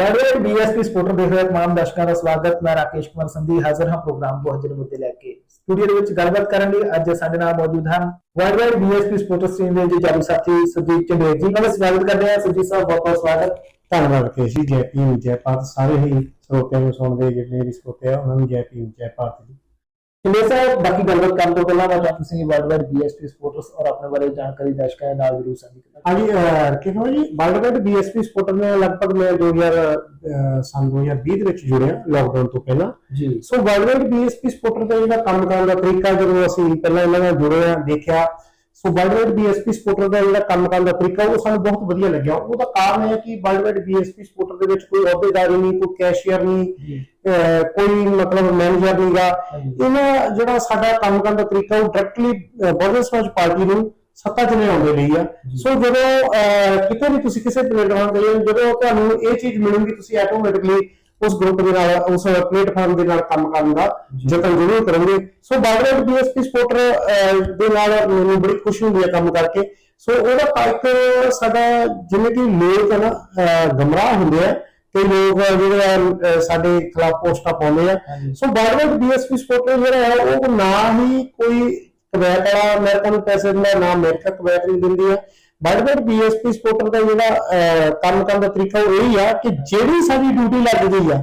ਵੈਲਵੇਰ BSP supporter ਦੇਖ ਰਹੇ ਤਮਾਮ ਦਰਸ਼ਕਾਂ ਦਾ ਸਵਾਗਤ। ਮੈਂ ਰਾਕੇਸ਼ ਕੁਮਾਰ ਸੰਧੀ ਹਾਜ਼ਰ ਹਾਂ ਪ੍ਰੋਗਰਾਮ ਬਹੁਜਨ ਮੁੱਦੇ ਲੈ ਕੇ। ਸਟੂਡੀਓ ਦੇ ਵਿੱਚ ਗੱਲਬਾਤ ਕਰਨ ਲਈ ਅੱਜ ਸਾਡੇ ਨਾਲ ਮੌਜੂਦ ਹਨ ਵੈਲਵੇਰ ਬੀਐਸਪੀ ਸਪੋਰਟਰ ਸਟ੍ਰੀਮ ਦੇ ਜਾਦੂ ਸਾਥੀ ਸੁਜੀਤ ਚੰਦੇਰ ਜੀ। ਮੈਂ ਸਵਾਗਤ ਕਰਦੇ ਹਾਂ। ਸੁਜੀਤ ਸਾਹਿਬ, ਬਹੁਤ ਬਹੁਤ ਸਵਾਗਤ। ਧੰਨਵਾਦ ਕੇਸ਼ ਜੀ, ਜੈ ਭੀਮ, ਜੈ ਭਾਰਤ। ਸਾਰੇ ਹੀ ਸਰੋਤਿਆਂ ਨੂੰ ਸੁਣਦੇ, ਜਿੰਨੇ ਵੀ ਸਰੋਤੇ ਆ, ਉਹਨਾਂ ਨੂੰ ਜੈ ਭੀਮ, ਜੈ ਭਾਰਤ ਜੀ। ਚੰਦੇਰ ਸਾਹਿਬ ਬਾਕੀ ਗੱਲਬਾਤ ਕਰਨ ਤੋਂ ਪਹਿਲਾਂ ਮੈਂ ਚਾਹੁੰਦਾ ਤੁਸੀਂ ਵੈਲਵੇਰ ਬੀਐਸਪੀ ਸਪੋਰਟਰਸ ਔਰ ਆਪਣੇ ਬਾਰੇ ਜਾਣਕਾਰੀ ਦਰਸ਼ਕਾਂ ਨਾਲ ਜ਼ਰੂਰ ਸਾਂਝੀ ਕਰਨਾ ਹਾਂਜੀ ਕਿਹੋ ਜੀ? ਵਰਲਡ ਬੀਐਸਪੀ ਸਪੋਰਟਰ ਨੇ ਲਗਭਗ ਮੈਂ 2000 ਅਹ, ਸੰਨ 2020 ਦੇ ਵਿੱਚ ਜੁੜਿਆ ਲਾਕਡਾਊਨ ਤੋਂ ਪਹਿਲਾਂ। ਜੀ। ਸੋ ਵਰਲਡ ਬੀਐਸਪੀ ਸਪੋਰਟਰ ਦਾ ਜਿਹੜਾ ਕੰਮ ਕਰਨ ਦਾ ਤਰੀਕਾ ਜਦੋਂ ਅਸੀਂ ਪਹਿਲਾਂ ਇਹਨਾਂ ਨਾਲ ਜੁੜੇ ਆ ਦੇਖਿਆ ਸੋ ਵਰਲਡ ਬੀਐਸਪੀ ਸਪੋਰਟਰ ਦਾ ਜਿਹੜਾ ਕੰਮ ਕਰਨ ਦਾ ਤਰੀਕਾ ਉਹ ਸਾਨੂੰ ਬਹੁਤ ਵਧੀਆ ਲੱਗਿਆ। ਉਹਦਾ ਕਾਰਨ ਹੈ ਕਿ ਵਰਲਡ ਬੀਐਸਪੀ ਸਪੋਰਟਰ ਦੇ ਵਿੱਚ ਕੋਈ ਅਹੁਦੇਦਾਰੀ ਨਹੀਂ ਕੋਈ ਕੈਸ਼ੀਅਰ ਨਹੀਂ ਕੋਈ ਮਤਲਬ ਮੈਨੇਜਰ ਨਹੀਂਗਾ। ਇਹਨਾਂ ਜਿਹੜਾ ਸਾਡਾ ਕੰਮ ਕਰਨ ਦਾ ਤਰੀਕਾ ਉਹ ਡਾਇਰੈਕਟਲੀ ਬਹੁਜਨ ਸਮਾਜ ਪਾਰਟੀ ਨੂੰ ਸੱਤਾ 'ਚ ਲਿਆਉਣ ਦੇ ਲਈ ਆ। ਸੋ ਜਦੋਂ ਕਿਤੇ ਵੀ ਤੁਸੀਂ ਕਿਸੇ ਪਲੇਟਫਾਰਮ ਤੇ ਜਾਓ, ਜਦੋਂ ਤੁਹਾਨੂੰ ਇਹ ਚੀਜ਼ ਮਿਲੂਗੀ ਤੁਸੀਂ ਆਟੋਮੈਟਿਕਲੀ ਉਸ ਗਰੁੱਪ ਦੇ ਨਾਲ ਉਸ ਪਲੇਟਫਾਰਮ ਦੇ ਨਾਲ ਕੰਮ ਕਰਨ ਦਾ ਯਤਨ ਜ਼ਰੂਰ ਕਰੋਗੇ। ਸੋ ਬਾਗਰੇਟ ਬੀਐਸਪੀ ਸਪੋਰਟਰ ਦੇ ਨਾਲ ਮੈਨੂੰ ਬੜੀ ਖੁਸ਼ੀ ਹੁੰਦੀ ਹੈ ਕੰਮ ਕਰਕੇ। ਸੋ ਉਹਦਾ ਇੱਕ ਸਾਡਾ ਜਿਵੇਂ ਕਿ ਲੋਕ ਨਾ ਗਮਰਾਹ ਹੁੰਦੇ ਆ ਕਈ ਲੋਕ ਜਿਹੜੇ ਸਾਡੇ ਖਿਲਾਫ ਪੋਸਟਾਂ ਪਾਉਂਦੇ ਆ। ਸੋ ਬਾਗਰੇਟ ਬੀਐਸਪੀ ਸਪੋਰਟਰ ਜਿਹੜਾ ਹੈ ਉਹ ਨਾ ਹੀ ਕੋਈ ਕਵੈਤ ਵਾਲਾ ਅਮਰੀਕਾ ਨੂੰ ਪੈਸੇ ਦਿੰਦਾ ਨਾ ਅਮਰੀਕਾ ਕਵੈਤ ਨੂੰ ਦਿੰਦੀ ਹੈ। ਬਾਗਰੇਟ ਬੀਐਸਪੀ ਸਪੋਰਟਰ ਦਾ ਜਿਹੜਾ ਕੰਮ ਕਰਨ ਦਾ ਤਰੀਕਾ ਉਹ ਇਹ ਆ ਕਿ ਜਿਹੜੀ ਸਾਡੀ ਡਿਊਟੀ ਲੱਗ ਗਈ ਆ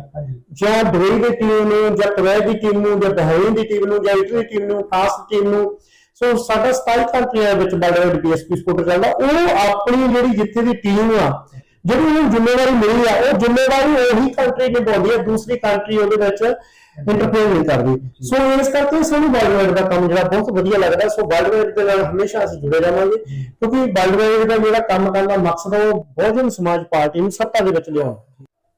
ਜਾਂ ਦੁਬਈ ਦੀ ਟੀਮ ਨੂੰ ਜਾਂ ਕੁਵੈਤ ਦੀ ਟੀਮ ਨੂੰ ਜਾਂ ਬਹਿਰੀਨ ਦੀ ਟੀਮ ਨੂੰ ਜਾਂ ਇਟਲੀ ਟੀਮ ਨੂੰ ਖਾਸ ਟੀਮ ਨੂੰ ਸੋ ਸਾਡਾ 27 ਕੰਟਰੀਆਂ ਵਿੱਚ ਬਾਰਡਰ ਡੀਐਸਪੀ ਸਪੋਰਟ ਚੱਲਦਾ ਉਹ ਆਪਣੀ ਜਿਹੜੀ ਜਿੱਥੇ ਦੀ ਟੀਮ ਆ ਜਿਹੜੀ ਉਹਨੂੰ ਜ਼ਿੰਮੇਵਾਰੀ ਮਿਲੀ ਆ ਉਹ ਜ਼ਿੰਮੇਵਾਰੀ ਉਹੀ ਕੰਟਰੀ ਨਿਭਾਉਂਦੀ ਹੈ ਦੂਸਰੀ ਕੰਟਰੀ ਉਹਦੇ ਵਿੱਚ ਇੰਟਰਫੇਅਰ ਨਹੀਂ ਕਰਦੀ। ਸੋ ਇਸ ਕਰਕੇ ਸਾਨੂੰ ਬਾਰਡਰ ਦਾ ਕੰਮ ਜਿਹੜਾ ਬਹੁਤ ਵਧੀਆ ਲੱਗਦਾ। ਸੋ ਬਾਰਡਰ ਦੇ ਨਾਲ ਹਮੇਸ਼ਾ ਅਸੀਂ ਜੁੜੇ ਰਹਾਂਗੇ। ਕਿਉਂਕਿ ਬਾਰਡਰ ਦਾ ਜਿਹੜਾ ਕੰਮ ਕਰਨ ਦਾ ਮਕਸਦ ਹੈ ਉਹ ਬਹੁਜਨ ਸਮਾਜ ਪਾਰਟੀ ਨੂੰ ਸੱਤਾ ਦੇ ਵਿੱਚ ਲਿਆਉਣਾ।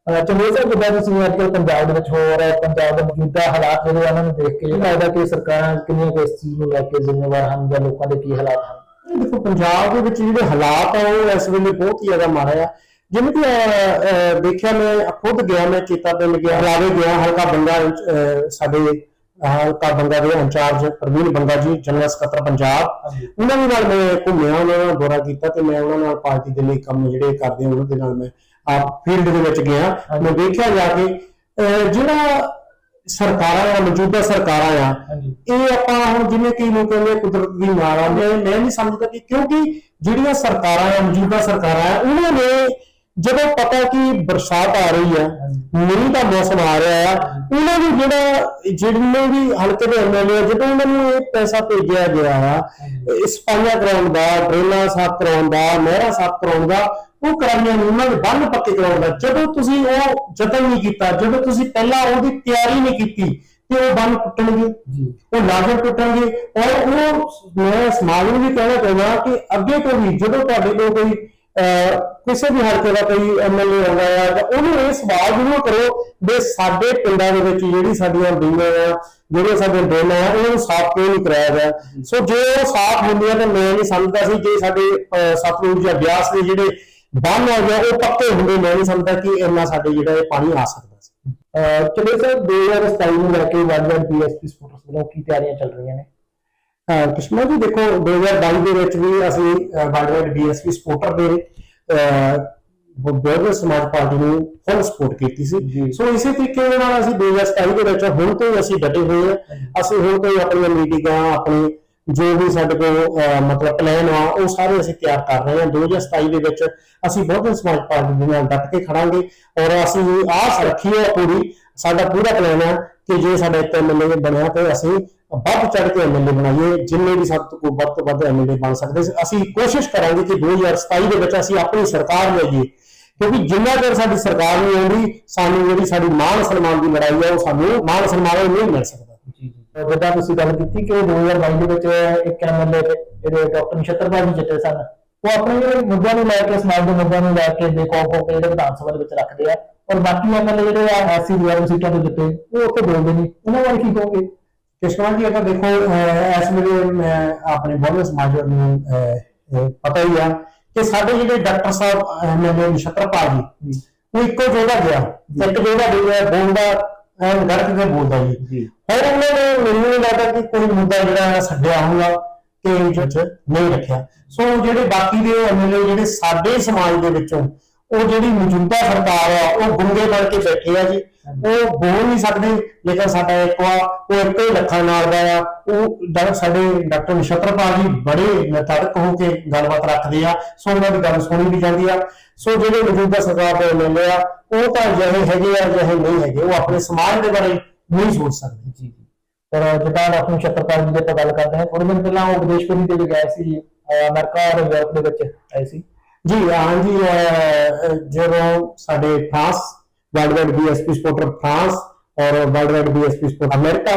ਚੰਦੇਰ ਸਾਹਿਬ ਜਿੱਦਾਂ ਤੁਸੀਂ ਅੱਜ ਕੱਲ੍ਹ ਪੰਜਾਬ ਦੇ ਵਿੱਚ ਹੋ ਰਹੇ ਪੰਜਾਬ ਦੇ ਮੌਜੂਦਾ ਹਾਲਾਤ ਜਿਹੜੇ ਉਹਨਾਂ ਨੂੰ ਦੇਖ ਕੇ ਇਹ ਲੱਗਦਾ ਕਿ ਸਰਕਾਰਾਂ ਕਿੰਨੀਆਂ ਇਸ ਚੀਜ਼ ਨੂੰ ਲੈ ਕੇ ਜ਼ਿੰਮੇਵਾਰ ਹਨ ਜਾਂ ਲੋਕਾਂ ਦੇ ਕੀ ਹਾਲਾਤ ਹਨ? ਦੇਖੋ ਪੰਜਾਬ ਦੇ ਵਿੱਚ ਜਿਹੜੇ ਹਾਲਾਤ ਆ ਉਹ ਇਸ ਵੇਲੇ ਬਹੁਤ ਹੀ ਜ਼ਿਆਦਾ ਮਾੜੇ ਆ। ਜਿਵੇਂ ਕਿ ਦੇਖਿਆ ਮੈਂ ਖੁਦ ਗਿਆ ਮੈਂ ਚੇਤਾ ਪਿੰਡ ਗਿਆ ਲਾਵੇ ਗਿਆ ਹਲਕਾ ਬੰਗਾ ਸਾਡੇ ਹਲਕਾ ਬੰਗਾ ਦੇ ਇੰਚਾਰਜ ਪ੍ਰਵੀਨ ਬੰਗਾ ਜੀ ਜਨਰਲ ਸਕੱਤਰ ਪੰਜਾਬ। ਉਹਨਾਂ ਦੇ ਨਾਲ ਮੈਂ ਘੁੰਮਿਆ ਉਹਨਾਂ ਨਾਲ ਦੌਰਾ ਕੀਤਾ ਤੇ ਮੈਂ ਉਹਨਾਂ ਨਾਲ ਪਾਰਟੀ ਦੇ ਲਈ ਕੰਮ ਜਿਹੜੇ ਕਰਦੇ ਉਹਨਾਂ ਦੇ ਨਾਲ ਮੈਂ ਆਪ ਫੀਲਡ ਦੇ ਵਿੱਚ ਗਿਆ। ਮੈਂ ਦੇਖਿਆ ਜਾ ਕੇ ਜਿਹੜਾ ਸਰਕਾਰਾਂ ਆ ਮੌਜੂਦਾ ਸਰਕਾਰਾਂ ਆ ਇਹ ਆਪਾਂ ਹੁਣ ਜਿਵੇਂ ਕਈ ਲੋਕ ਕਹਿੰਦੇ ਕੁਦਰਤ ਦੀ ਮਾਰ ਆ। ਮੈਂ ਨਹੀਂ ਸਮਝਦਾ ਕਿ ਕਿਉਂਕਿ ਜਿਹੜੀਆਂ ਸਰਕਾਰਾਂ ਆ ਮੌਜੂਦਾ ਸਰਕਾਰਾਂ ਆ ਉਹਨਾਂ ਨੇ ਜਦੋਂ ਪਤਾ ਕਿ ਬਰਸਾਤ ਆ ਰਹੀ ਆ ਮੀਂਹ ਦਾ ਮੌਸਮ ਆ ਰਿਹਾ ਆ ਉਹਨਾਂ ਨੂੰ ਜਿਹੜਾ ਜਿਹੜੇ ਵੀ ਹਲਕੇ ਦੇ ਐਮਐਲਏ ਜਦੋਂ ਉਹਨਾਂ ਨੂੰ ਇਹ ਪੈਸਾ ਭੇਜਿਆ ਗਿਆ ਇਹ ਸਫਾਈਆਂ ਕਰਾਉਣ ਦਾ ਡਰੇਨਾਂ ਸਾਫ਼ ਕਰਾਉਣ ਦਾ ਨਹਿਰਾਂ ਸਾਫ਼ ਕਰਾਉਣ ਦਾ ਉਹ ਕਰਾਈਆਂ ਨਹੀਂ ਉਹਨਾਂ ਦੇ ਬੰਨ ਪੱਕੇ ਕਰਾਉਣ ਦਾ। ਜਦੋਂ ਤੁਸੀਂ ਉਹ ਯਤਨ ਨਹੀਂ ਕੀਤਾ ਜਦੋਂ ਤੁਸੀਂ ਪਹਿਲਾਂ ਉਹਦੀ ਤਿਆਰੀ ਨਹੀਂ ਕੀਤੀ ਤੇ ਉਹ ਬੰਨ ਟੁੱਟਣਗੇ ਉਹ ਲਾਜ਼ਮ ਟੁੱਟਣਗੇ ਔਰ ਉਹ ਮੈਂ ਸਮਾਜ ਨੂੰ ਵੀ ਕਹਿਣਾ ਚਾਹੁੰਦਾ ਕਿ ਅੱਗੇ ਤੋਂ ਵੀ ਜਦੋਂ ਤੁਹਾਡੇ ਕੋਲ ਕੋਈ ਕਿਸੇ ਵੀ ਹਲਕੇ ਦਾ ਕੋਈ ਐਮਐਲਏ ਆਉਂਦਾ ਆ ਤਾਂ ਉਹਨੂੰ ਇਹ ਸਵਾਲ ਜ਼ਰੂਰ ਕਰੋ ਵੀ ਸਾਡੇ ਪਿੰਡਾਂ ਦੇ ਵਿੱਚ ਜਿਹੜੀ ਸਾਡੀਆਂ ਬੀਆਂ ਆ ਜਿਹੜੇ ਸਾਡੇ ਡਰੇਨਾਂ ਆ ਉਹਨਾਂ ਨੂੰ ਸਾਫ਼ ਕਿਉਂ ਨਹੀਂ ਕਰਾਇਆ ਗਿਆ? ਸੋ ਜੇ ਉਹ ਸਾਫ਼ ਹੁੰਦੀਆਂ ਤਾਂ ਮੈਂ ਨਹੀਂ ਸਮਝਦਾ ਸੀ ਜੇ ਸਾਡੇ ਅਹ, ਸਤਲੁਜ ਜਾਂ ਬਿਆਸ ਦੇ ਜਿਹੜੇ ਬੰਨ ਆ ਗਿਆ ਉਹ ਪੱਕੇ ਹੁੰਦੇ ਮੈਂ ਨਹੀਂ ਸਮਝਦਾ ਕਿ ਇੰਨਾ ਸਾਡੇ ਜਿਹੜਾ ਇਹ ਪਾਣੀ ਆ ਸਕਦਾ ਸੀ। ਚੰਦੇਰ ਸਾਹਿਬ 2027 ਨੂੰ ਲੈ ਕੇ ਵਰਲਡ ਬੀਐਸਪੀ ਸਪੋਰਟਸ ਵੱਲੋਂ ਕੀ ਤਿਆਰੀਆਂ ਚੱਲ ਰਹੀਆਂ ਨੇ? ਕ੍ਰਿਸ਼ਨਾ ਜੀ ਦੇਖੋ 2022 ਦੇ ਵਿੱਚ ਵੀ ਅਸੀਂ ਵਰਲਡ ਬੀਐਸਪੀ ਸਪੋਰਟਰ ਦੇ ਬਹੁਤ ਸਮਾਜ ਪਾਰਟੀ ਨੂੰ ਫੁੱਲ ਸਪੋਰਟ ਕੀਤੀ। ਸੀ। ਸੋ ਇਸੇ ਤਰੀਕੇ ਦੇ ਨਾਲ ਅਸੀਂ 2027 ਦੇ ਵਿੱਚ ਹੁਣ ਤੋਂ ਅਸੀਂ ਡਟੇ ਹੋਏ ਹਾਂ। ਅਸੀਂ ਹੁਣ ਤੋਂ ਆਪਣੀਆਂ ਮੀਟਿੰਗਾਂ ਆਪਣੀ ਜੋ ਵੀ ਸਾਡੇ ਕੋਲ ਮਤਲਬ ਪਲਾਨ ਆ ਉਹ ਸਾਰੇ ਅਸੀਂ ਤਿਆਰ ਕਰ ਰਹੇ ਹਾਂ। 2027 ਦੇ ਵਿੱਚ ਅਸੀਂ ਬਹੁਤ ਸਮਾਜ ਪਾਰਟੀ ਦੇ ਨਾਲ ਡਟ ਕੇ ਖੜਾਂਗੇ ਔਰ ਅਸੀਂ ਆਸ ਰੱਖੀ ਹੈ ਪੂਰੀ ਸਾਡਾ ਪੂਰਾ ਪਲਾਨ ਹੈ ਕਿ ਜੇ ਸਾਡਾ ਇੱਕ ਐਮਐਲਏ ਬਣਿਆ ਤੇ ਅਸੀਂ ਵੱਧ ਚੜ ਕੇ ਐਮਐਲਏ ਬਣਾਈਏ, ਜਿੰਨੇ ਵੀ ਸਭ ਤੋਂ ਵੱਧ ਤੋਂ ਵੱਧ ਐਮਐਲਏ ਬਣ ਸਕਦੇ ਅਸੀਂ ਕੋਸ਼ਿਸ਼ ਕਰਾਂਗੇ ਕਿ 2027 ਦੇ ਵਿੱਚ ਅਸੀਂ ਆਪਣੀ ਸਰਕਾਰ ਲਿਆਈਏ ਕਿਉਂਕਿ ਜਿੰਨਾ ਚਿਰ ਸਾਡੀ ਸਰਕਾਰ ਨਹੀਂ ਆਉਂਦੀ, ਸਾਨੂੰ ਜਿਹੜੀ ਸਾਡੀ ਮਾਨ ਸਨਮਾਨ ਦੀ ਲੜਾਈ ਹੈ ਉਹ ਸਾਨੂੰ ਮਾਨ ਸਨਮਾਨ ਨਹੀਂ ਮਿਲ ਸਕਦਾ। ਜਿੱਦਾਂ ਤੁਸੀਂ ਗੱਲ ਕੀਤੀ ਕਿ 2022 ਦੇ ਵਿੱਚ ਇੱਕ ਐਮਐਲਏ ਜਿਹੜੇ ਡਾਕਟਰ ਨਛੱਤਰ ਭਾਜੀ ਜਿੱਤੇ ਸਨ, ਉਹ ਆਪਣੇ ਜਿਹੜੇ ਮੁੱਦਿਆਂ ਨੂੰ ਲੈ ਕੇ, ਸਮਾਜ ਦੇ ਮੁੱਦਿਆਂ ਨੂੰ ਲੈ ਕੇ ਬੇਕੌਫ ਹੋ ਕੇ ਜਿਹੜੇ ਵਿਧਾਨ ਸਭਾ ਦੇ ਵਿੱਚ ਰੱਖਦੇ ਆ, ਔਰ ਬਾਕੀ ਐਮਐਲਏ ਜਿਹੜੇ ਆ ਐਸਸੀ ਰਿਜ਼ਰਵ ਸੀਟਾਂ ਤੋਂ ਜਿੱਤੇ, ਉਹ ਉੱਥੇ ਬੋਲਦੇ ਨਹੀਂ ਉਹਨਾਂ ਬਾਰੇ ਕੀ ਕਹੋਗੇ? ਕਿਸ਼ਕਵਾਨ ਜੀ ਅਗਰ ਦੇਖੋ ਇਸ ਵੇਲੇ ਆਪਣੇ ਬਹੁਤੇ ਸਮਾਜ ਨੂੰ ਪਤਾ ਹੀ ਆ ਕਿ ਸਾਡੇ ਜਿਹੜੇ ਡਾਕਟਰ ਸਾਹਿਬ ਐਮਐਲਏ ਨਛੱਤਰਪਾਲ ਜੀ ਉਹ ਇੱਕੋ ਜਗ੍ਹਾ ਗਿਆ। ਇੱਕ ਜਗ੍ਹਾ ਦੇ ਗਿਆ ਬੋਲਦਾ ਐਨ ਗੜਕ ਕੇ ਬੋਲਦਾ ਜੀ। ਜੀ। ਹੋਰ ਉਹਨਾਂ ਨੇ ਮੈਨੂੰ ਨਹੀਂ ਲੱਗਦਾ ਕਿ ਕੋਈ ਮੁੱਦਾ ਜਿਹੜਾ ਹੈ ਛੱਡਿਆ ਹੋਊਗਾ ਕਿ ਵਿੱਚ ਨਹੀਂ ਰੱਖਿਆ। ਸੋ ਜਿਹੜੇ ਬਾਕੀ ਦੇ ਐਮਐਲਏ ਜਿਹੜੇ ਸਾਡੇ ਸਮਾਜ ਦੇ ਵਿੱਚੋਂ ਉਹ ਜਿਹੜੀ ਮੌਜੂਦਾ ਸਰਕਾਰ ਆ ਉਹ ਗੁੰਗੇ ਬਣ ਕੇ ਬੈਠੇ ਆ ਜੀ। ਉਹ ਬੋਲ ਨਹੀਂ ਸਕਦੇ ਲੇਕਿਨ ਸਾਡਾ ਇੱਕ ਵਾ ਉਹ ਇੱਕ ਹੀ ਲੱਖਾਂ ਨਾਲ ਦਾ ਆ। ਉਹ ਡਾ- ਸਾਡੇ ਡਾਕਟਰ ਨਛੱਤਰਪਾਲ ਜੀ ਬੜੇ ਨਿਤੜਕ ਹੋ ਕੇ ਗੱਲਬਾਤ ਰੱਖਦੇ ਆ। ਸੋ ਉਹਨਾਂ ਦੀ ਗੱਲ ਸੁਣੀ ਵੀ ਜਾਂਦੀ ਆ। ਸੋ ਜਿਹੜੇ ਮੌਜੂਦਾ ਸਰਕਾਰ ਦੇ ਐਮਐਲਏ ਆ ਉਹ ਤਾਂ ਜਿਹੇ ਹੈਗੇ ਆ ਜਿਹੇ ਨਹੀਂ ਹੈਗੇ। ਉਹ ਆਪਣੇ ਸਮਾਜ ਦੇ ਬਾਰੇ ਨਹੀਂ ਸੋਚ ਸਕਦੇ। ਜੀ ਪਰ ਜਿੱਦਾਂ ਡਾਕਟਰ ਨਛੱਤਰਪਾਲ ਜੀ ਦੀ ਆਪਾਂ ਗੱਲ ਕਰਦੇ ਹਾਂ ਥੋੜੇ ਦਿਨ ਪਹਿਲਾਂ ਉਹ ਵਿਦੇਸ਼ ਤੇ ਵੀ ਗਏ ਸੀ ਅਮਰੀਕਾ ਔਰ ਯੂਰਪ ਦੇ ਵਿੱਚ ਆਏ ਸੀ। ਜੀ ਹਾਂਜੀ ਅਹ, ਜਦੋਂ ਸਾਡੇ France world wide BSP supporter France ਔਰ world wide BSP supporter America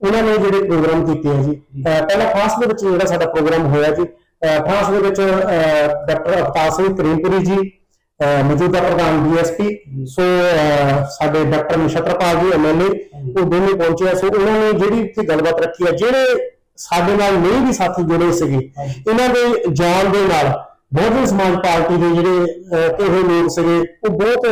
ਉਹਨਾਂ ਨੇ ਜਿਹੜੇ ਪ੍ਰੋਗਰਾਮ ਕੀਤੇ ਆ ਜੀ ਪਹਿਲਾਂ ਫਰਾਂਸ ਦੇ ਵਿੱਚ ਜਿਹੜਾ ਸਾਡਾ ਪ੍ਰੋਗਰਾਮ ਹੋਇਆ ਜੀ ਫਰਾਂਸ ਦੇ ਵਿੱਚ ਡਾਕਟਰ ਅਵਤਾਰ ਸਿੰਘ ਕਰੀਮਪੁਰੀ ਜੀ ਮੌਜੂਦਾ ਪ੍ਰਧਾਨ ਬੀਐਸਪੀ ਸੋ ਸਾਡੇ ਡਾਕਟਰ ਨਛੱਤਰਪਾਲ ਜੀ ਐਮਐਲਏ ਉਹ ਦੋਨੇ ਪਹੁੰਚੇ ਆ। ਸੋ ਉਹਨਾਂ ਨੇ ਜਿਹੜੀ ਇੱਥੇ ਗੱਲਬਾਤ ਰੱਖੀ ਆ ਜਿਹੜੇ ਸਾਡੇ ਨਾਲ ਨਹੀਂ ਵੀ ਸਾਥੀ ਜੁੜੇ ਸੀਗੇ ਇਹਨਾਂ ਦੇ ਜਾਣ ਦੇ ਨਾਲ ਬਹੁਜਨ ਸਮਾਜ ਪਾਰਟੀ ਦੇ ਜਿਹੜੇ ਅਹ, ਲੋਕ ਸੀਗੇ ਉਹ ਬਹੁਤ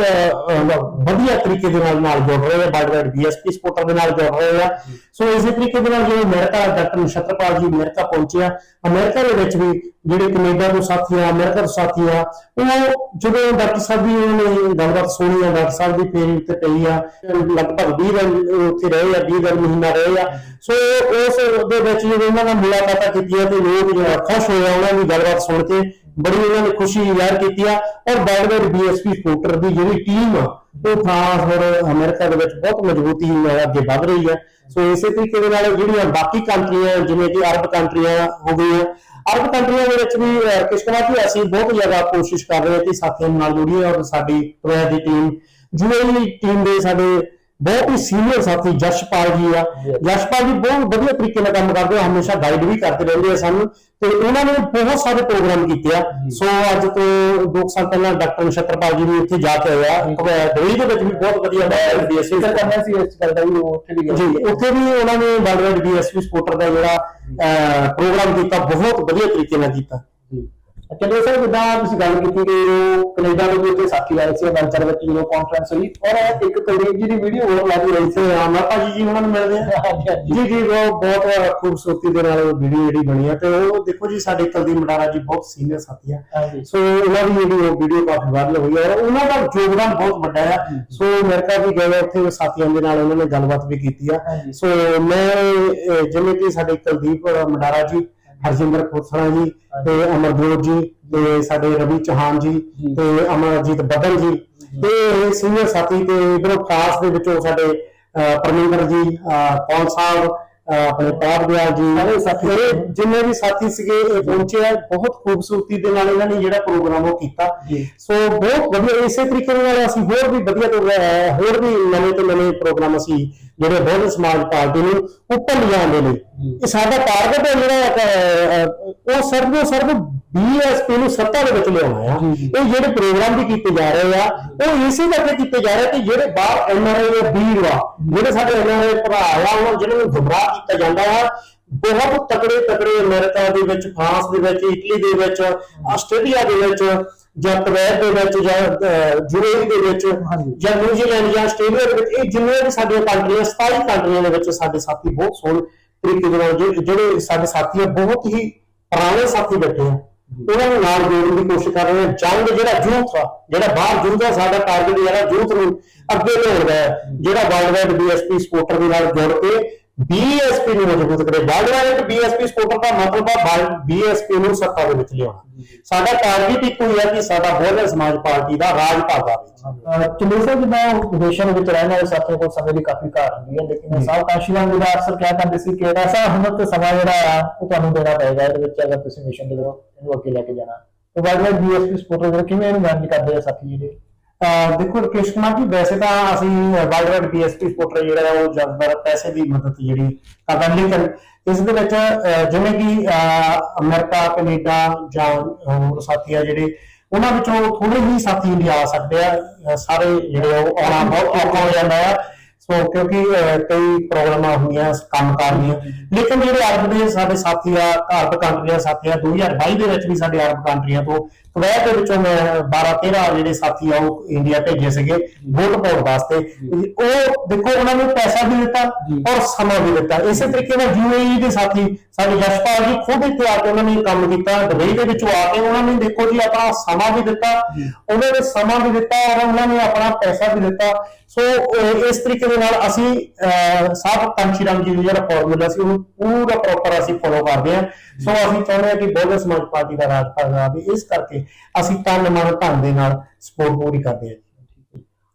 ਵਧੀਆ ਤਰੀਕੇ ਦੇ ਨਾਲ ਨਾਲ ਜੁੜ ਰਹੇ ਆ ਬਾਈਡਵਾਈਡ ਬੀਐਸਪੀ ਸਪੋਰਟਰ ਦੇ ਨਾਲ ਜੁੜ ਰਹੇ ਆ। ਸੋ ਇਸੇ ਤਰੀਕੇ ਦੇ ਨਾਲ ਜਿਵੇਂ ਅਮਰੀਕਾ ਡਾਕਟਰ ਨਛੱਤਰਪਾਲ ਜੀ ਅਮਰੀਕਾ ਪਹੁੰਚਿਆ ਅਮਰੀਕਾ ਦੇ ਵਿੱਚ ਵੀ ਜਿਹੜੇ ਕੈਨੇਡਾ ਤੋਂ ਸਾਥੀ ਆ ਅਮਰੀਕਾ ਤੋਂ ਸਾਥੀ ਆ ਉਹ ਜਦੋਂ ਡਾਕਟਰ ਸਾਹਿਬ ਦੀ ਉਹਨਾਂ ਨੇ ਗੱਲਬਾਤ ਸੁਣੀ ਆ ਡਾਕਟਰ ਸਾਹਿਬ ਦੀ ਫੇਰ ਉੱਤੇ ਪਈ ਆ ਲਗਭਗ 20 ਦਿਨ ਉੱਥੇ ਰਹੇ ਆ 20 ਦਿਨ ਮਹੀਨਾ ਰਹੇ ਆ। ਸੋ ਉਸ ਦੇ ਵਿੱਚ ਜਦੋਂ ਉਹਨਾਂ ਨਾਲ ਮੁਲਾਕਾਤਾਂ ਕੀਤੀਆਂ ਤੇ ਲੋਕ ਜਿਹੜਾ ਖੁਸ਼ ਹੋਏ ਆ ਉਹਨਾਂ ਦੀ ਗੱਲਬਾਤ ਸੁਣ ਕੇ ਬੜੀ ਉਹਨਾਂ ਨੇ ਖੁਸ਼ੀ ਜ਼ਾਹਿਰ ਕੀਤੀ ਆ। ਔਰ ਬਾਈਡਵੇਡ ਬੀਐਸਪੀ ਸਪੋਰਟਰ ਦੀ ਜਿਹੜੀ ਟੀਮ ਆ ਉਹ ਫਰਾਂਸ ਔਰ ਅਮਰੀਕਾ ਦੇ ਵਿੱਚ ਬਹੁਤ ਮਜ਼ਬੂਤੀ ਨਾਲ ਅੱਗੇ ਵਧ ਰਹੀ ਹੈ ਸੋ ਇਸੇ ਤਰੀਕੇ ਦੇ ਨਾਲ ਜਿਹੜੀਆਂ ਬਾਕੀ ਕੰਟਰੀਆਂ ਜਿਵੇਂ ਕਿ ਅਰਬ ਕੰਟਰੀਆਂ ਹੋ ਗਈਆਂ। ਅਰਬ ਕੰਟਰੀਆਂ ਦੇ ਵਿੱਚ ਵੀ ਅਹ, ਜੀ ਅਸੀਂ ਬਹੁਤ ਜ਼ਿਆਦਾ ਕੋਸ਼ਿਸ਼ ਕਰ ਰਹੇ ਹਾਂ ਕਿ ਸਾਥੀਆਂ ਨਾਲ ਜੁੜੀਏ ਔਰ ਸਾਡੀ ਪ੍ਰੋਇਆ ਦੀ ਟੀਮ ਜਿਵੇਂ ਟੀਮ ਦੇ ਸਾਡੇ ਬਹੁਤ ਹੀ ਸੀਨੀਅਰ ਸਾਥੀ ਜਸ਼ਪਾਲ ਜੀ ਆ। ਜਸ਼ਪਾਲ ਜੀ ਬਹੁਤ ਵਧੀਆ ਤਰੀਕੇ ਨਾਲ ਕੰਮ ਕਰਦੇ ਆ ਹਮੇਸ਼ਾ ਗਾਈਡ ਵੀ ਕਰਦੇ ਰਹਿੰਦੇ ਆ ਸਾਨੂੰ। ਤੇ ਉਹਨਾਂ ਨੇ ਬਹੁਤ ਸਾਰੇ ਪ੍ਰੋਗਰਾਮ ਕੀਤੇ ਆ। ਸੋ ਅੱਜ ਤੋਂ 2 ਸਾਲ ਪਹਿਲਾਂ ਡਾਕਟਰ ਨਛੱਤਰਪਾਲ ਜੀ ਵੀ ਉੱਥੇ ਜਾ ਕੇ ਆਇਆ ਦਿੱਲੀ ਦੇ ਵਿੱਚ ਵੀ ਬਹੁਤ ਵਧੀਆ ਹੋਇਆ ਬੀਐਸਸੀ ਕਰਨਾ ਸੀ ਇਸ ਗੱਲ ਦਾ ਵੀ ਉਹ ਉੱਥੇ ਵੀ ਜੀ ਉੱਥੇ ਵੀ ਉਹਨਾਂ ਨੇ ਵਰਲਡ ਬੀਐਸਪੀ ਸਪੋਰਟਰ ਦਾ ਜਿਹੜਾ ਪ੍ਰੋਗਰਾਮ ਕੀਤਾ ਬਹੁਤ ਵਧੀਆ ਤਰੀਕੇ ਨਾਲ ਕੀਤਾ। ਜੀ। ਚੰਦਰ ਸਾਹਿਬ ਜਿੱਦਾਂ ਤੁਸੀਂ ਗੱਲ ਕੀਤੀ ਕਿ ਉਹ ਕੈਨੇਡਾ ਦੇ ਵਿੱਚ ਸਾਥੀ ਆਏ ਸੀ ਅਮਰੀਕਾ ਵਿੱਚ ਜਦੋਂ ਕਾਨਫਰੰਸ ਹੋਈ ਔਰ ਇੱਕ ਕੁਲਦੀਪ ਜੀ ਦੀ ਵੀਡੀਓ ਹੋਰ ਲੱਗ ਰਹੀ ਸੀ ਤੇ ਅਮਰਪਾ ਜੀ ਜੀ ਉਹਨਾਂ ਨੂੰ ਮਿਲਦੇ ਆ। ਜੀ ਜੀ ਉਹ ਬਹੁਤ ਖੂਬਸੂਰਤੀ ਦੇ ਨਾਲ ਉਹ ਵੀਡੀਓ ਜਿਹੜੀ ਬਣੀ ਆ ਤੇ ਉਹ ਦੇਖੋ ਜੀ ਸਾਡੇ ਕੁਲਦੀਪ ਮਡਾਰਾ ਜੀ ਬਹੁਤ ਸੀਨੀਅਰ ਸਾਥੀ ਆ। ਸੋ ਉਹਨਾਂ ਦੀ ਜਿਹੜੀ ਉਹ ਵੀਡੀਓ ਕਾਫੀ ਵਾਇਰਲ ਹੋਈ ਔਰ ਉਹਨਾਂ ਦਾ ਯੋਗਦਾਨ ਬਹੁਤ ਵੱਡਾ ਹੈ ਸੋ ਅਮਰੀਕਾ ਵੀ ਗਏ ਉੱਥੇ ਸਾਥੀਆਂ ਦੇ ਨਾਲ ਉਹਨਾਂ ਨੇ ਗੱਲਬਾਤ ਵੀ ਕੀਤੀ ਆ। ਸੋ ਮੈਂ ਜਿਵੇਂ ਕਿ ਸਾਡੇ ਕੁਲਦੀਪ ਮਡਾਰਾ ਜੀ ਹਰਜਿੰਦਰ ਖੋਸਲਾ ਜੀ ਤੇ ਅਮਰਜੋਤ ਜੀ ਤੇ ਸਾਡੇ ਰਵੀ ਚੌਹਾਨ ਜੀ। ਤੇ ਅਮਰਜੀਤ ਬੱਦਲ ਜੀ ਤੇ ਇਹ ਸੀਨੀਅਰ ਸਾਥੀ ਤੇ ਇਧਰੋਂ ਖਾਸ ਦੇ ਵਿੱਚੋਂ ਸਾਡੇ ਪਰਮਿੰਦਰ ਜੀ ਕੌਣ ਸਾਹਿਬ ਆਪਣੇ ਪਾਰ ਦਿਆਲ ਜੀ ਸਾਰੇ ਸਾਥੀ ਜਿੰਨੇ ਵੀ ਸਾਥੀ ਸੀਗੇ ਇਹ ਪਹੁੰਚੇ ਆ ਬਹੁਤ ਖੂਬਸੂਰਤੀ ਦੇ ਨਾਲ ਇਹਨਾਂ ਨੇ ਜਿਹੜਾ ਪ੍ਰੋਗਰਾਮ ਉਹ ਕੀਤਾ। ਸੋ ਬਹੁਤ ਵਧੀਆ ਇਸੇ ਤਰੀਕੇ ਨਾਲ ਅਸੀਂ ਹੋਰ ਵੀ ਵਧੀਆ ਤੋਂ ਹੋਰ ਵੀ ਨਵੇਂ ਤੋਂ ਨਵੇਂ ਪ੍ਰੋਗਰਾਮ ਅਸੀਂ ਜਿਹੜੇ ਬਹੁਜਨ ਸਮਾਜ ਪਾਰਟੀ ਨੂੰ ਉੱਪਰ ਲਿਜਾਣ ਦੇ ਲਈ ਇਹ ਸਾਡਾ ਟਾਰਗੇਟ ਹੈ ਜਿਹੜਾ ਉਹ ਸਰਵ ਸਰਵ ਬੀਐਸਪੀ ਨੂੰ ਸੱਤਾ ਦੇ ਵਿੱਚ ਲਿਆਉਣਾ ਆ। ਇਹ ਜਿਹੜੇ ਪ੍ਰੋਗਰਾਮ ਵੀ ਕੀਤੇ ਜਾ ਰਹੇ ਆ ਉਹ ਇਸੇ ਕਰਕੇ ਕੀਤੇ ਜਾ ਰਹੇ ਕਿ ਜਿਹੜੇ ਬਾਹਰ ਐਨਆਰਆਈ ਦੇ ਵੀਰ ਆ ਜਿਹੜੇ ਸਾਡੇ ਐਨਆਰਆਈ ਭਰਾ ਆ ਉਹਨਾਂ ਜਿਹਨਾਂ ਨੂੰ ਗੁੰਮਰਾਹ ਕੀਤਾ ਜਾਂਦਾ ਆ ਬਹੁਤ ਤਕੜੇ ਤਕੜੇ ਅਮਰੀਕਾ ਦੇ ਵਿੱਚ ਫਰਾਂਸ ਦੇ ਵਿੱਚ ਇਟਲੀ ਦੇ ਵਿੱਚ ਆਸਟ੍ਰੇਲੀਆ ਦੇ ਵਿੱਚ ਜਾਂ ਕੁਵੈਤ ਦੇ ਵਿੱਚ ਜਾਂ ਯੂਰਪ ਦੇ ਵਿੱਚ। ਜਾਂ ਨਿਊਜ਼ੀਲੈਂਡ ਜਾਂ ਆਸਟ੍ਰੇਲੀਆ ਦੇ ਵਿੱਚ ਇਹ ਜਿੰਨੀਆਂ ਵੀ ਸਾਡੀਆਂ ਕੰਟਰੀਆਂ 27 ਕੰਟਰੀਆਂ ਦੇ ਵਿੱਚ ਸਾਡੇ ਸਾਥੀ ਬਹੁਤ ਸੋਹਣੇ ਤਰੀਕੇ ਦੇ ਨਾਲ ਜਿਹੜੇ- ਜਿਹੜੇ ਸਾਡੇ ਸਾਥੀ ਆ ਬਹੁਤ ਹੀ ਪੁਰਾਣੇ ਸਾਥੀ ਬੈਠੇ ਆ, ਉਹਨਾਂ ਨੂੰ ਨਾਲ ਜੋੜਨ ਦੀ ਕੋਸ਼ਿਸ਼ ਕਰ ਰਹੇ ਹਾਂ ਜੰਗ ਜਿਹੜਾ ਯੂਥ ਆ, ਜਿਹੜਾ ਬਾਹਰ ਯੂਥ ਆ ਸਾਡਾ ਟਾਰਗੇਟ ਜਿਹੜਾ ਯੂਥ ਨੂੰ ਅੱਗੇ ਲਿਆਉਣਾ ਹੈ, ਜਿਹੜਾ ਵਰਲਡ ਵਾਈਡ ਬੀਐਸਪੀ ਸਪੋਰਟਰ ਦੇ ਨਾਲ ਜੁੜ ਕੇ ਬੀਐਸਪੀ ਨੂੰ ਮਜ਼ਬੂਤ ਕਰੇ ਵਰਲਡ ਵਾਈਡ ਬੀਐਸਪੀ ਸਪੋਰਟਰ ਦਾ ਮਤਲਬ ਆ ਬੀਐਸਪੀ ਨੂੰ ਸੱਤਾ ਦੇ ਵਿੱਚ ਲਿਆਉਣਾ। ਸਾਡਾ ਟਾਰਗੇਟ ਇੱਕੋ ਹੀ ਹੈ ਕਿ ਸਾਡਾ ਬਹੁਜਨ ਸਮਾਜ ਪਾਰਟੀ ਦਾ ਰਾਜ ਭਾਗਾ ਵਿੱਚ। ਸਾਹਿਬ ਜਿੱਦਾਂ ਵਿਦੇਸ਼ਾਂ ਦੇ ਵਿੱਚ ਰਹਿਣ ਵਾਲੇ ਸਾਥੀਆਂ ਕੋਲ ਸਮੇਂ ਦੀ ਕਾਫੀ ਘਾਟ ਹੁੰਦੀ ਹੈ ਲੇਕਿਨ ਸਾਊਥ ਕਾਸ਼ੀਵਾਂ ਦੇ ਅਕਸਰ ਕਿਹਾ ਕਰਦੇ ਸੀ ਕਿ ਐਸਾ ਹੁਨਰ ਤੇ ਸਮਾਂ ਜਿਹੜਾ ਆ ਉਹ ਤੁਹਾਨੂੰ ਦੇਣਾ ਪਏਗਾ ਇਹਦੇ ਵਿੱਚ ਅਗਰ ਤੁਸੀਂ ਮਿਸ਼ਨ ਦੇ ਕਰੋ ਇਹਨੂੰ ਅੱਗੇ ਲੈ ਕੇ ਜਾਣਾ। ਤੇ ਵਰਲਡ ਬੀਐਸਪੀ ਸਪੋਰਟਰ ਕਿਵੇਂ ਇਹਨੂੰ ਮੈਨੇਜ ਕਰਦੇ ਆ ਸਾਥੀ ਜਿਹੜੇ ਦੇਖੋ ਰਕੇਸ਼ ਕੁਮਾਰ ਜੀ ਵੈਸੇ ਤਾਂ ਅਸੀਂ ਵਰਲਡ ਵਾਈਡ ਬੀਐਸਪੀ ਸਪੋਰਟਰ ਜਿਹੜਾ ਹੈ ਉਹ ਜ਼ਿਆਦਾਤਰ ਪੈਸੇ ਦੀ ਮਦਦ ਜਿਹੜੀ ਕਰਦਾ ਲੇਕਿਨ ਇਸ ਦੇ ਵਿੱਚ ਜਿਵੇਂ ਕਿ ਅਹ, ਅਮਰੀਕਾ ਕੈਨੇਡਾ ਜਾਂ ਹੋਰ ਸਾਥੀ ਆ ਜਿਹੜੇ ਉਹਨਾਂ ਵਿੱਚੋਂ ਥੋੜੇ ਹੀ ਸਾਥੀ ਇੰਡੀਆ ਆ ਸਕਦੇ ਆ ਸਾਰੇ ਜਿਹੜੇ ਉਹ ਆਉਣਾ ਬਹੁਤ ਔਖਾ ਹੋ ਜਾਂਦਾ ਆ। ਸੋ ਕਿਉਂਕਿ ਕਈ ਪ੍ਰੋਬਲਮਾਂ ਹੁੰਦੀਆਂ ਕੰਮ ਕਾਰ ਦੀਆਂ ਲੇਕਿਨ ਜਿਹੜੇ ਅਰਬ ਦੇ ਸਾਡੇ ਸਾਥੀ ਆ ਅਰਬ ਕੰਟਰੀਆਂ ਸਾਥੀ ਆ 2022 ਦੇ ਵਿੱਚ ਵੀ ਸਾਡੇ ਅਰਬ ਕੰਟਰੀਆਂ ਤੋਂ ਕੁਵੈਤ ਦੇ ਵਿੱਚੋਂ ਮੈਂ 12 13 ਜਿਹੜੇ ਸਾਥੀ ਆ ਉਹ ਇੰਡੀਆ ਭੇਜੇ ਸੀਗੇ ਵੋਟ ਪਾਉਣ ਵਾਸਤੇ। ਉਹ ਦੇਖੋ ਉਹਨਾਂ ਨੇ ਪੈਸਾ ਵੀ ਦਿੱਤਾ। ਔਰ ਸਮਾਂ ਵੀ ਦਿੱਤਾ। ਇਸੇ ਤਰੀਕੇ ਨਾਲ ਯੂਏਈ ਦੇ ਸਾਥੀ ਸਾਡੇ ਜਸਪਾਲ ਜੀ ਖੁਦ ਇੱਥੇ ਆ ਕੇ ਉਹਨਾਂ ਨੇ ਕੰਮ ਕੀਤਾ ਦੁਬਈ ਦੇ ਵਿੱਚੋਂ ਆ ਕੇ ਉਹਨਾਂ ਨੇ ਦੇਖੋ ਜੀ ਆਪਣਾ ਸਮਾਂ ਵੀ ਦਿੱਤਾ ਉਹਨਾਂ ਨੇ ਸਮਾਂ ਵੀ ਦਿੱਤਾ ਔਰ ਉਹਨਾਂ ਨੇ ਆਪਣਾ ਪੈਸਾ ਵੀ ਦਿੱਤਾ। ਸੋ ਇਸ ਤਰੀਕੇ ਦੇ ਨਾਲ ਅਸੀਂ ਅਹ, ਸਾਹਿਬ ਰਾਮ ਜੀ ਦਾ ਜਿਹੜਾ ਫਾਰਮੂਲਾ ਸੀ ਉਹ ਪੂਰਾ ਪ੍ਰੋਪਰ ਅਸੀਂ ਫੋਲੋ ਕਰਦੇ ਹਾਂ। ਸੋ ਅਸੀਂ ਚਾਹੁੰਦੇ ਹਾਂ ਕਿ ਬਹੁਜਨ ਸਮਾਜ ਪਾਰਟੀ ਦਾ ਰਾਜ ਭਾਗਾ ਆਵੇ ਇਸ ਕਰਕੇ ਅਸੀਂ ਤਨ ਮਨ ਧਨ ਦੇ ਨਾਲ ਸਪੋਰਟ ਪੂਰੀ ਕਰਦੇ ਹਾਂ।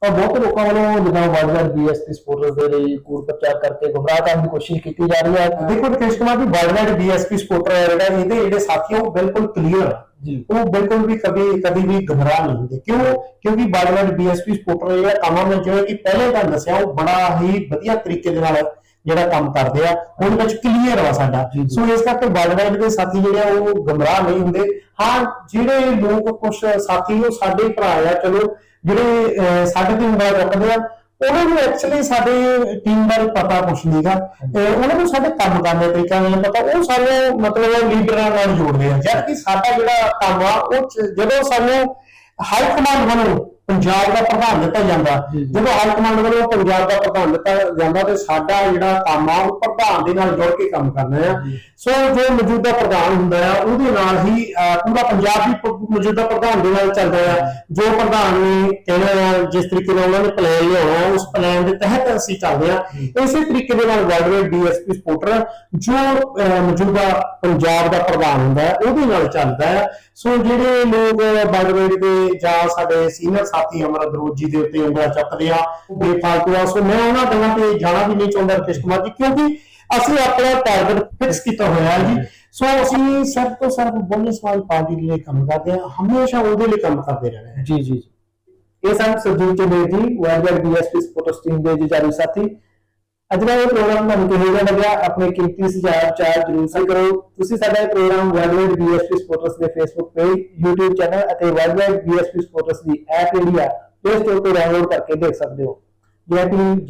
ਔਰ ਬਹੁਤ ਲੋਕਾਂ ਵੱਲੋਂ ਜਿੱਦਾਂ ਵਾਰਡ ਬੀਐਸਪੀ ਸਪੋਰਟਰਸ ਦੇ ਲਈ ਕੂੜ ਪ੍ਰਚਾਰ ਕਰਕੇ ਗੁੰਮਰਾਹ ਕਰਨ ਦੀ ਕੋਸ਼ਿਸ਼ ਕੀਤੀ ਜਾ ਰਹੀ ਹੈ। ਦੇਖੋ Rakesh Kumar ji world DSP supporter ਹੈ ਜਿਹੜਾ ਇਹਦੇ ਜਿਹੜੇ ਸਾਥੀ ਉਹ ਬਿਲਕੁਲ ਕਲੀਅਰ ਜੀ। ਉਹ ਬਿਲਕੁਲ ਵੀ ਕਦੇ ਕਦੀ ਵੀ ਗਮਰਾਹ ਨਹੀਂ ਹੁੰਦੇ। ਕਿਉਂ? ਕਿਉਂਕਿ ਬਾਗਵਾਨ ਡੀਐਸਪੀ ਸਪੋਰਟਰ ਜਿਹੜਾ ਕੰਮ ਮੈਂ ਜਿਵੇਂ ਕਿ ਪਹਿਲੇ ਤੁਹਾਨੂੰ ਦੱਸਿਆ ਉਹ ਬੜਾ ਹੀ ਵਧੀਆ ਤਰੀਕੇ ਦੇ ਨਾਲ ਜਿਹੜਾ ਕੰਮ ਕਰਦੇ ਆ ਉਹਦੇ ਵਿੱਚ ਕਲੀਅਰ ਆ ਸਾਡਾ। ਸੋ ਇਸ ਕਰਕੇ ਬਾਗਵਾਨ ਦੇ ਸਾਥੀ ਜਿਹੜੇ ਆ ਉਹ ਗਮਰਾਹ ਨਹੀਂ ਹੁੰਦੇ। ਹਾਂ ਜਿਹੜੇ ਲੋਕ ਕੁਝ ਸਾਥੀ ਉਹ ਸਾਡੇ ਭਰਾ ਆ ਚਲੋ ਜਿਹੜੇ ਸਾਡੇ ਤੇ ਉਂਗਲਾਂ ਰੱਖਦੇ ਆ ਉਹਨਾਂ ਨੂੰ ਐਕਚੁਅਲੀ ਸਾਡੇ ਟੀਮ ਬਾਰੇ ਪਤਾ ਕੁਛ ਨਹੀਂਗਾ ਉਹਨਾਂ ਨੂੰ ਸਾਡੇ ਕੰਮ ਕਰਨ ਦੇ ਤਰੀਕਾ ਨਹੀਂ ਪਤਾ ਉਹ ਸਾਰੇ ਮਤਲਬ ਲੀਡਰਾਂ ਨਾਲ ਜੋੜਦੇ ਆ ਜਦ ਕਿ ਸਾਡਾ ਜਿਹੜਾ ਕੰਮ ਆ ਉਹ ਜਦੋਂ ਸਾਨੂੰ ਹਾਈ ਕਮਾਂਡ ਵੱਲੋਂ ਪੰਜਾਬ ਦਾ ਪ੍ਰਧਾਨ ਦਿੱਤਾ ਜਾਂਦਾ। ਜਦੋਂ ਹਾਈ ਕਮਾਂਡ ਵੱਲੋਂ ਪੰਜਾਬ ਦਾ ਪ੍ਰਧਾਨ ਦਿੱਤਾ ਜਾਂਦਾ ਤੇ ਸਾਡਾ ਜਿਹੜਾ ਕੰਮ ਆ ਉਹ ਪ੍ਰਧਾਨ ਦੇ ਨਾਲ ਜੁੜ ਕੇ ਕੰਮ ਕਰਨਾ ਆ। ਸੋ ਜੋ ਮੌਜੂਦਾ ਪ੍ਰਧਾਨ ਹੁੰਦਾ ਆ ਉਹਦੇ ਨਾਲ ਹੀ ਪੂਰਾ ਪੰਜਾਬ ਵੀ ਮੌਜੂਦਾ ਪ੍ਰਧਾਨ ਦੇ ਨਾਲ ਚੱਲਦਾ ਆ। ਜੋ ਪ੍ਰਧਾਨ ਨੇ ਕਹਿਣਾ ਆ ਜਿਸ ਤਰੀਕੇ ਨਾਲ ਉਹਨਾਂ ਨੇ ਪਲਾਨ ਲਿਆਉਣਾ ਉਸ ਪਲਾਨ ਦੇ ਤਹਿਤ ਅਸੀਂ ਚੱਲਦੇ ਆ। ਇਸੇ ਤਰੀਕੇ ਦੇ ਨਾਲ ਵਰਲਡ ਡੀਐਸਪੀ ਸਪੋਰਟਰ ਜੋ ਮੌਜੂਦਾ ਪੰਜਾਬ ਦਾ ਪ੍ਰਧਾਨ ਹੁੰਦਾ ਹੈ ਉਹਦੇ ਨਾਲ ਚੱਲਦਾ ਹੈ ਸੋ ਜਿਹੜੇ ਲੋਕ ਬਲਵੇੜ ਦੇ ਜਾਂ ਸਾਡੇ ਸੀਨੀਅਰ ਸਾਥੀ ਅਮਰਦ ਰੋਜੀ ਦੇ ਉੱਤੇ ਉਂਗਲਾਂ ਚੱਕਦੇ ਆ ਬੇਫਾਲਤੂ ਆ। ਸੋ ਮੈਂ ਉਹਨਾਂ ਗੱਲਾਂ ਤੇ ਜਾਣਾ ਵੀ ਨਹੀਂ ਚਾਹੁੰਦਾ ਰਕੇਸ਼ ਕੁਮਾਰ ਜੀ ਕਿਉਂਕਿ ਅਸੀਂ ਆਪਣਾ ਟਾਰਗੇਟ ਫਿਕਸ ਕੀਤਾ ਹੋਇਆ ਹੈ ਜੀ। ਸੋ ਅਸੀਂ ਸਿਰਫ ਤੋਂ ਸਿਰਫ ਬੋਲੇ ਸਮਾਜ ਪਾਰਟੀ ਦੇ ਲਈ ਕੰਮ ਕਰਦੇ ਹਾਂ। ਹਮੇਸ਼ਾ ਉਹਦੇ ਲਈ ਕੰਮ ਕਰਦੇ ਰਹਿਣਾ ਹੈ। ਜੀ ਜੀ ਜੀ। ਇਹ ਸਨ ਸਰਜੀਤ ਚੰਦੇਰ ਜੀ ਵਾਰਡ ਬੀਐਸਪੀ ਸਪੋਰਟਸ ਟੀਮ ਦੇ ਜੀ ਜਾਰੀ ਸਾਥੀ। ਅੱਜ ਦਾ ਇਹ ਪ੍ਰੋਗਰਾਮ ਤੁਹਾਨੂੰ ਕਿਹੋ ਜਿਹਾ ਲੱਗਿਆ? ਆਪਣੇ ਕੀਮਤੀ ਸੁਝਾਅ ਚਾਰ ਜਰੂਰ ਸਾਂਝੇ ਕਰੋ। ਤੁਸੀਂ ਸਾਡਾ ਇਹ ਪ੍ਰੋਗਰਾਮ ਵਾਰਡ ਬੀਐਸਪੀ ਸਪੋਰਟਸ ਦੇ ਫੇਸਬੁੱਕ ਪੇਜ YouTube ਚੈਨਲ ਅਤੇ ਵਾਰਡ ਬੀਐਸਪੀ ਸਪੋਰਟਸ ਦੀ ਐਪ ਜਿਹੜੀ ਆ ਪਲੇ ਸਟੋਰ ਤੋਂ ਡਾਊਨਲੋਡ ਕਰਕੇ ਦੇਖ ਸਕਦੇ ਹੋ। ਜੈ ਟੀਮ